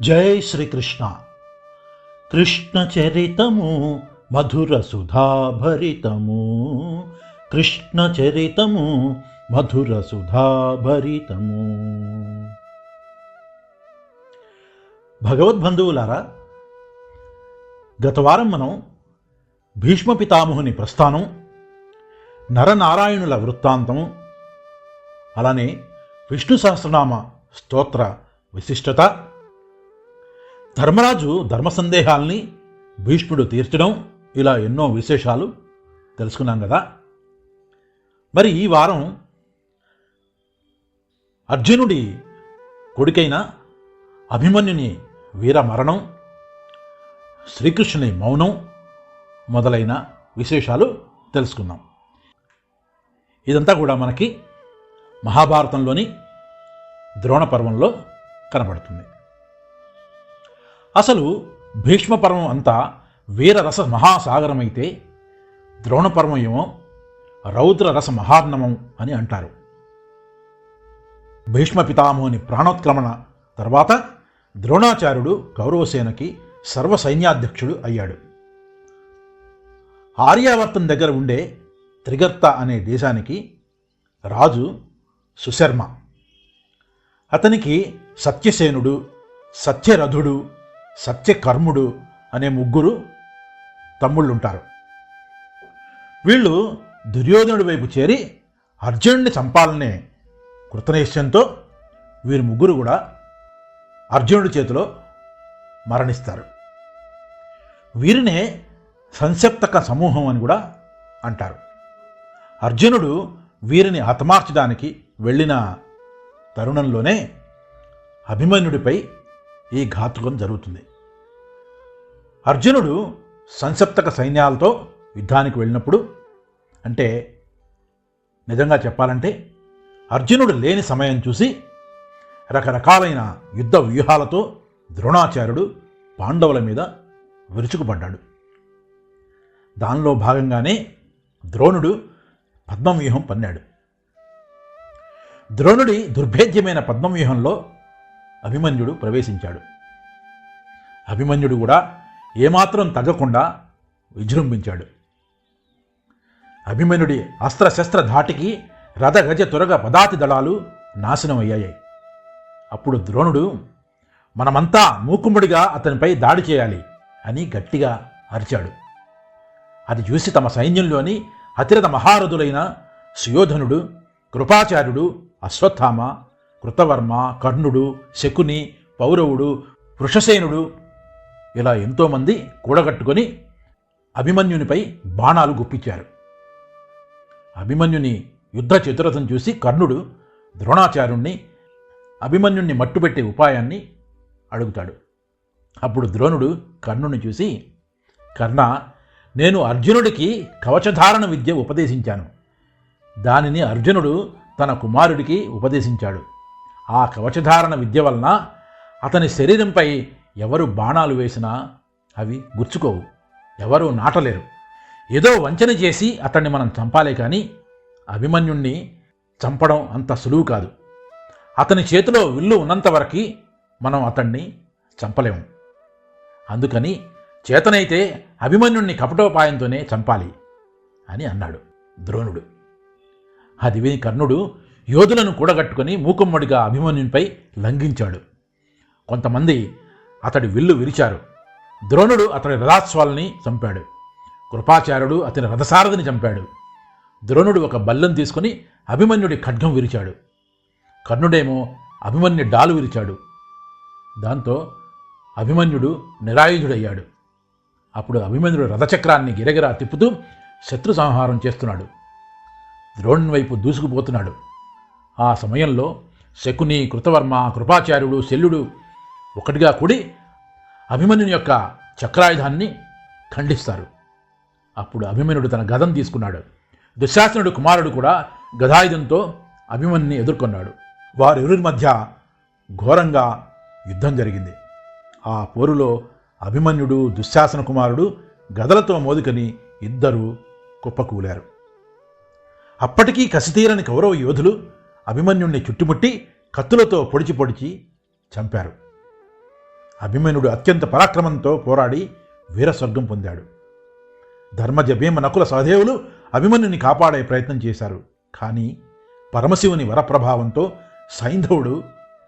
జై శ్రీకృష్ణ. కృష్ణ చరితము మధుర సుధాభరితము. కృష్ణ చరితము మధుర సుధాభరితము. భగవద్బంధువులారా గత వారం మనం భీష్మ పితామహుని ప్రస్థానం నరనారాయణుల వృత్తాంతము అలానే విష్ణు సహస్రనామ స్తోత్ర విశిష్టత ధర్మరాజు ధర్మ సందేహాల్ని భీష్ముడు తీర్చడం ఇలా ఎన్నో విశేషాలు తెలుసుకున్నాం కదా. మరి ఈ వారం అర్జునుడి కొడుకైన అభిమన్యుని వీర మరణం శ్రీకృష్ణుని మౌనం మొదలైన విశేషాలు తెలుసుకుందాం ఇదంతా కూడా మనకి మహాభారతంలోని ద్రోణ పర్వంలో కనబడుతుంది. అసలు భీష్మపర్వం అంతా వీరరస మహాసాగరమైతే ద్రోణపర్వం ఏమో రౌద్రరస మహార్ణవం అని అంటారు. భీష్మ పితామహుని ప్రాణోత్క్రమణ తర్వాత ద్రోణాచార్యుడు కౌరవసేనకి సర్వ సైన్యాధ్యక్షుడు అయ్యాడు. ఆర్యావర్తం దగ్గర ఉండే త్రిగర్త అనే దేశానికి రాజు సుశర్మ. అతనికి సత్యసేనుడు సత్యరథుడు సత్యకర్ముడు అనే ముగ్గురు తమ్ముళ్ళుంటారు. వీళ్ళు దుర్యోధనుడి వైపు చేరి అర్జునుడిని చంపాలనే కృతనిశ్చయంతో వీరు ముగ్గురు కూడా అర్జునుడి చేతిలో మరణిస్తారు. వీరినే సంసప్తక సమూహం అని కూడా అంటారు. అర్జునుడు వీరిని హతమార్చడానికి వెళ్ళిన తరుణంలోనే అభిమన్యుడిపై ఈ ఘాతుకం జరుగుతుంది. అర్జునుడు సంసప్తక సైన్యాలతో యుద్ధానికి వెళ్ళినప్పుడు అంటే నిజంగా చెప్పాలంటే అర్జునుడు లేని సమయం చూసి రకరకాలైన యుద్ధ వ్యూహాలతో ద్రోణాచార్యుడు పాండవుల మీద విరుచుకుపడ్డాడు. దానిలో భాగంగానే ద్రోణుడు పద్మవ్యూహం పన్నాడు. ద్రోణుడి దుర్భేద్యమైన పద్మవ్యూహంలో అభిమన్యుడు ప్రవేశించాడు. అభిమన్యుడు కూడా ఏమాత్రం తగ్గకుండా విజృంభించాడు. అభిమన్యుడి అస్త్రశస్త్ర ధాటికి రథగజ త్వరగ పదాతి దళాలు నాశనమయ్యాయి. అప్పుడు ద్రోణుడు మనమంతా మూకుమ్ముడిగా అతనిపై దాడి చేయాలి అని గట్టిగా అరిచాడు. అది చూసి తమ సైన్యంలోని అతిరథ మహారథులైన సుయోధనుడు కృపాచార్యుడు అశ్వత్థామ కృతవర్మ కర్ణుడు శకుని పౌరవుడు వృషసేనుడు ఇలా ఎంతోమంది కూడగట్టుకొని అభిమన్యునిపై బాణాలు గుప్పించారు. అభిమన్యుని యుద్ధ చతురథం చూసి కర్ణుడు ద్రోణాచార్యుణ్ణి అభిమన్యుణ్ణి మట్టుపెట్టే ఉపాయాన్ని అడుగుతాడు. అప్పుడు ద్రోణుడు కర్ణుని చూసి కర్ణ నేను అర్జునుడికి కవచధారణ విద్య ఉపదేశించాను. దానిని అర్జునుడు తన కుమారుడికి ఉపదేశించాడు. ఆ కవచధారణ విద్య వలన అతని శరీరంపై ఎవరు బాణాలు వేసినా అవి గుచ్చుకోవు ఎవరూ నాటలేరు. ఏదో వంచన చేసి అతన్ని మనం చంపాలే కానీ అభిమన్యుణ్ణి చంపడం అంత సులువు కాదు. అతని చేతిలో విల్లు ఉన్నంతవరకు మనం అతన్ని చంపలేము. అందుకని చేతనైతే అభిమన్యుణ్ణి కపటోపాయంతోనే చంపాలి అని అన్నాడు ద్రోణుడు. అది విని కర్ణుడు యోధులను కూడగట్టుకుని మూకుమ్మడిగా అభిమన్యునిపై లంఘించాడు. కొంతమంది అతడి విల్లు విరిచారు. ద్రోణుడు అతడి రథాశ్వాలని చంపాడు. కృపాచార్యుడు అతని రథసారథిని చంపాడు. ద్రోణుడు ఒక బల్లం తీసుకుని అభిమన్యుడి ఖడ్గం విరిచాడు. కర్ణుడేమో అభిమన్యు డాలు విరిచాడు. దాంతో అభిమన్యుడు నిరాయుధుడయ్యాడు. అప్పుడు అభిమన్యుడు రథచక్రాన్ని గిరగిరా తిప్పుతూ శత్రు సంహారం చేస్తున్నాడు. ద్రోణుని వైపు దూసుకుపోతున్నాడు. ఆ సమయంలో శకుని కృతవర్మ కృపాచార్యుడు శల్యుడు ఒకటిగా కూడి అభిమన్యుని యొక్క చక్రాయుధాన్ని ఖండిస్తారు. అప్పుడు అభిమన్యుడు తన గదం తీసుకున్నాడు. దుశ్శాసనుడు కుమారుడు కూడా గదాయుధంతో అభిమన్యుని ఎదుర్కొన్నాడు. వారిరువురి మధ్య ఘోరంగా యుద్ధం జరిగింది. ఆ పోరులో అభిమన్యుడు దుశ్శాసన కుమారుడు గదలతో మోదుకని ఇద్దరూ కుప్పకూలారు. అప్పటికీ కసితీరని కౌరవ యోధులు అభిమన్యుణ్ణి చుట్టుముట్టి కత్తులతో పొడిచి పొడిచి చంపారు. అభిమన్యుడు అత్యంత పరాక్రమంతో పోరాడి వీరస్వర్గం పొందాడు. ధర్మజ భీమ నకుల సహదేవులు అభిమన్యుని కాపాడే ప్రయత్నం చేశారు. కానీ పరమశివుని వరప్రభావంతో సైంధవుడు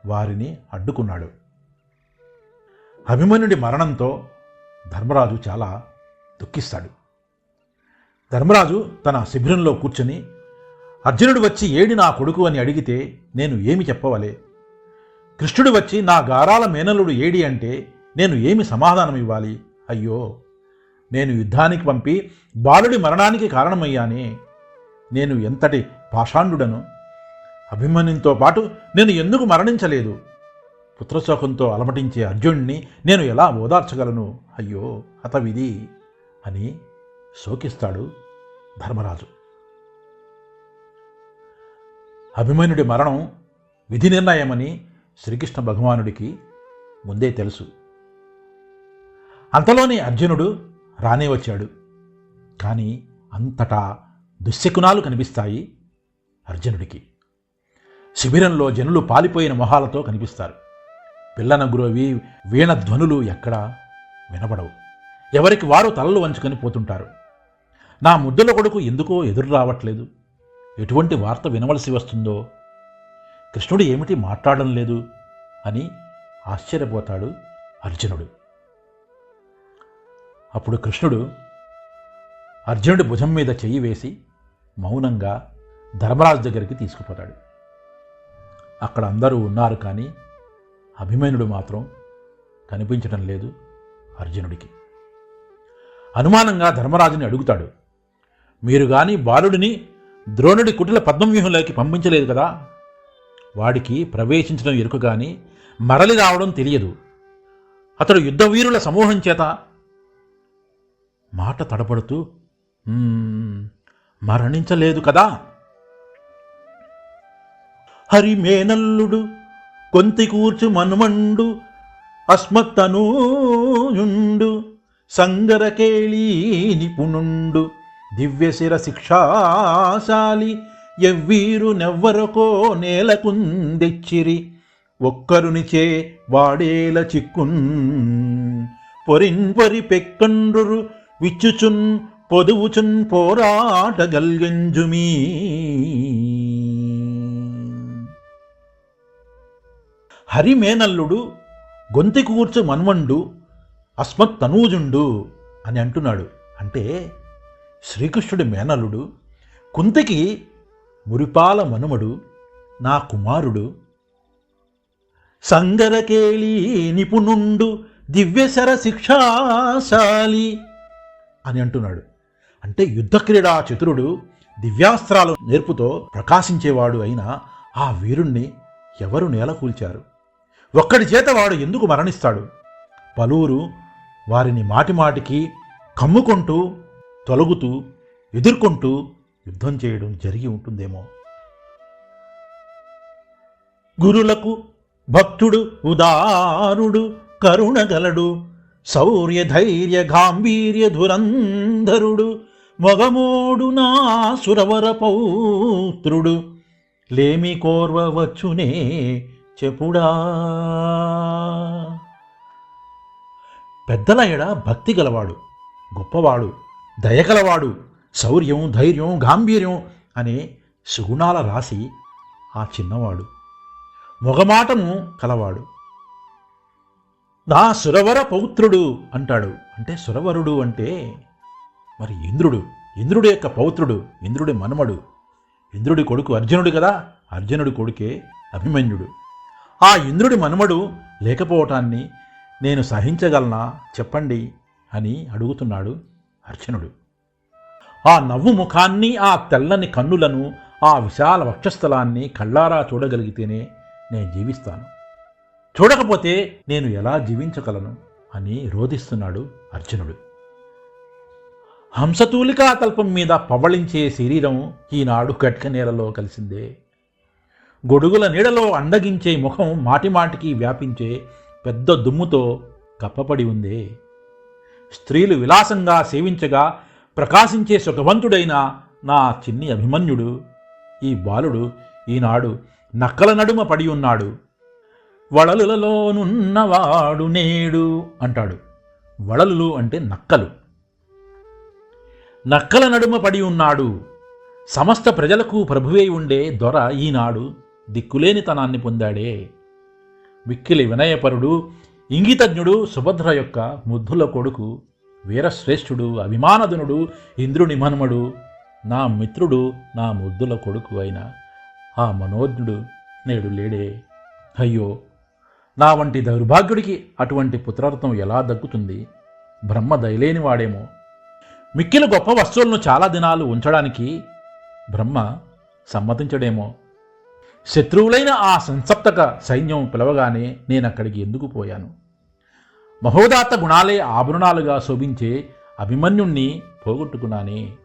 వారిని అడ్డుకున్నాడు. అభిమన్యుడి మరణంతో ధర్మరాజు చాలా దుఃఖిస్తాడు. ధర్మరాజు తన శిబిరంలో కూర్చొని అర్జునుడు వచ్చి ఏడి నా కొడుకు అని అడిగితే నేను ఏమి చెప్పవలే? కృష్ణుడు వచ్చి నా గారాల మేనలుడు ఏడి అంటే నేను ఏమి సమాధానం ఇవ్వాలి? అయ్యో నేను యుద్ధానికి పంపి బాలుడి మరణానికి కారణమయ్యానే. నేను ఎంతటి పాషాండుడను? అభిమన్యునితో పాటు నేను ఎందుకు మరణించలేదు? పుత్రశోకంతో అలమటించే అర్జునుడిని నేను ఎలా ఓదార్చగలను? అయ్యో హతవిధి అని శోకిస్తాడు ధర్మరాజు. అభిమన్యుడి మరణం విధి నిర్ణయమని శ్రీకృష్ణ భగవానుడికి ముందే తెలుసు. అంతలోనే అర్జునుడు రానే వచ్చాడు. కానీ అంతటా దుశ్శకునాలు కనిపిస్తాయి అర్జునుడికి. శిబిరంలో జనులు పాలిపోయిన మొహాలతో కనిపిస్తారు. పిల్లన గురవి వీణ ధ్వనులు ఎక్కడా వినబడవు. ఎవరికి వారు తలలు వంచుకొని పోతుంటారు. నా ముద్దుల కొడుకు ఎందుకో ఎదురు రావట్లేదు. ఎటువంటి వార్త వినవలసి వస్తుందో? కృష్ణుడు ఏమిటి మాట్లాడడం లేదు అని ఆశ్చర్యపోతాడు అర్జునుడు. అప్పుడు కృష్ణుడు అర్జునుడి భుజం మీద చెయ్యి వేసి మౌనంగా ధర్మరాజు దగ్గరికి తీసుకుపోతాడు. అక్కడ అందరూ ఉన్నారు కానీ అభిమన్యుడు మాత్రం కనిపించడం లేదు అర్జునుడికి. అనుమానంగా ధర్మరాజుని అడుగుతాడు మీరు కానీ బాలుడిని ద్రోణుడి కుటిల పద్మవ్యూహంలోకి పంపించలేదు కదా. వాడికి ప్రవేశించడం ఎరుక కానీ మరలి రావడం తెలియదు. అతడు యుద్ధవీరుల సమూహం చేత మాట తడపడుతూ మరణించలేదు కదా. హరిమేనల్లుడు కొంతి కూర్చు మనుమండు అస్మత్తనూయుండు సంగరకేళీ నిపుణుండు దివ్యశిర శిక్షాశాలి ఎవ్వీరు నెవ్వరకో నేలకుందెచ్చిరి ఒక్కరునిచే వాడేల చిక్కున్ పొరిన్ పొరి పెక్కండ్రురు విచ్చుచున్ పొదువుచున్ పోరాట గల్గంజుమీ. హరిమేనల్లుడు గొంతి కూర్చు మన్వండు అస్మత్ తనూజుండు అని అంటున్నాడు. అంటే శ్రీకృష్ణుడి మేనలుడు కుంతికి మురిపాల మనుమడు నా కుమారుడు. సంగరకేళీ నిపుణుండు దివ్యశర శిక్షాశాలి అని అంటున్నాడు. అంటే యుద్ధ క్రీడా చతురుడు దివ్యాస్త్రాలు నేర్పుతో ప్రకాశించేవాడు అయిన ఆ వీరుణ్ణి ఎవరు నేలకూల్చారు ఒక్కడి చేత వాడు ఎందుకు మరణిస్తాడు? పలువురు వారిని మాటిమాటికి కమ్ముకుంటూ తొలగుతూ ఎదుర్కొంటూ యుద్ధం చేయడం జరిగి ఉంటుందేమో. గురులకు భక్తుడు ఉదారుడు కరుణగలడు శౌర్య ధైర్య గాంభీర్య ధురంధరుడు మొగమోడు నా సురవర పౌత్రుడు లేమి కోర్వవచ్చునే చెప్పుడా. పెద్దల ఎడ భక్తి గలవాడు గొప్పవాడు. దయగలవాడు. శౌర్యం ధైర్యం గాంభీర్యం అనే సుగుణాల రాశి ఆ చిన్నవాడు. మొగమాటము కలవాడు. నా సురవర పౌత్రుడు అంటాడు. అంటే సురవరుడు అంటే మరి ఇంద్రుడు. ఇంద్రుడి యొక్క పౌత్రుడు ఇంద్రుడి మనుమడు. ఇంద్రుడి కొడుకు అర్జునుడు కదా. అర్జునుడి కొడుకే అభిమన్యుడు. ఆ ఇంద్రుడి మనుమడు లేకపోవటాన్ని నేను సహించగలనా? చెప్పండి అని అడుగుతున్నాడు. అర్జునుడు ఆ నవ్వు ముఖాన్ని ఆ తెల్లని కన్నులను ఆ విశాల వక్షస్థలాన్ని కళ్ళారా చూడగలిగితేనే నేను జీవిస్తాను. చూడకపోతే నేను ఎలా జీవించగలను అని రోధిస్తున్నాడు అర్జునుడు హంసతూలికా తల్పం మీద పవళించే శరీరం ఈనాడు కట్క నేలలో కలిసిందే. గొడుగుల నీడలో అండగించే ముఖం మాటిమాటికి వ్యాపించే పెద్ద దుమ్ముతో కప్పపడి ఉందే. స్త్రీలు విలాసంగా సేవించగా ప్రకాశించే సుఖవంతుడైన నా చిన్ని అభిమన్యుడు ఈ బాలుడు ఈనాడు నక్కల నడుమ పడి ఉన్నాడు. వడలులలోనున్నవాడు నేడు అంటాడు. వడలులు అంటే నక్కలు. నక్కల నడుమ పడి ఉన్నాడు. సమస్త ప్రజలకు ప్రభువే ఉండే దొర ఈనాడు దిక్కులేనితనాన్ని పొందాడే. మిక్కిలి వినయపరుడు ఇంగితజ్ఞుడు సుభద్ర యొక్క ముద్దుల కొడుకు వీరశ్రేష్ఠుడు అభిమానధనుడు ఇంద్రుని మనుమడు నా మిత్రుడు నా ముద్దుల కొడుకు అయిన ఆ మనోజ్ఞుడు నేడు లేడే. అయ్యో! నా వంటి దౌర్భాగ్యుడికి అటువంటి పుత్రార్థం ఎలా దక్కుతుంది? బ్రహ్మ దయలేని వాడేమో మిక్కిలి గొప్ప వస్తువులను చాలా దినాలు ఉంచడానికి బ్రహ్మ సమ్మతించడేమో. శత్రువులైన ఆ సంసప్తక సైన్యం పిలవగానే నేను అక్కడికి ఎందుకు పోయాను? మహోదాత్త గుణాలే ఆభరణాలుగా శోభించే అభిమన్యుణ్ణి పోగొట్టుకున్నానే.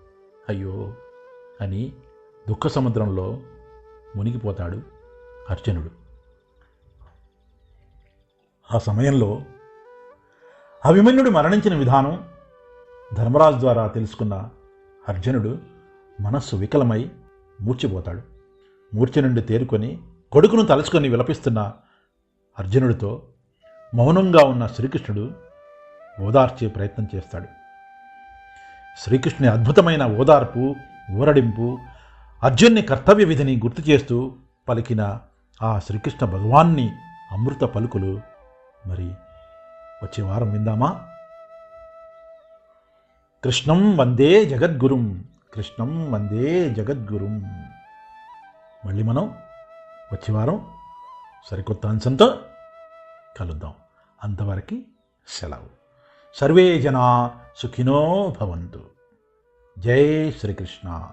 అయ్యో! అని దుఃఖ సముద్రంలో మునిగిపోతాడు అర్జునుడు. ఆ సమయంలో అభిమన్యుడు మరణించిన విధానం ధర్మరాజు ద్వారా తెలుసుకున్న అర్జునుడు మనస్సు వికలమై మూర్చిపోతాడు. మూర్ఛ నుండి తేరుకొని కొడుకును తలుచుకొని విలపిస్తున్న అర్జునుడితో మౌనంగా ఉన్న శ్రీకృష్ణుడు ఓదార్చే ప్రయత్నం చేస్తాడు. శ్రీకృష్ణుని అద్భుతమైన ఓదార్పు ఊరడింపు అర్జున్ని కర్తవ్య విధిని గుర్తు చేస్తూ పలికిన ఆ శ్రీకృష్ణ భగవాన్ని అమృత పలుకులు మరి వచ్చే వారం విందామా? కృష్ణం వందే జగద్గురుం కృష్ణం వందే జగద్గురుం. మళ్ళీ మనం వచ్చే వారం సరికొత్త అంశంతో కలుద్దాం. అంతవరకు సెలవు. సర్వే జనా సుఖినో భవంతు. జై శ్రీకృష్ణ.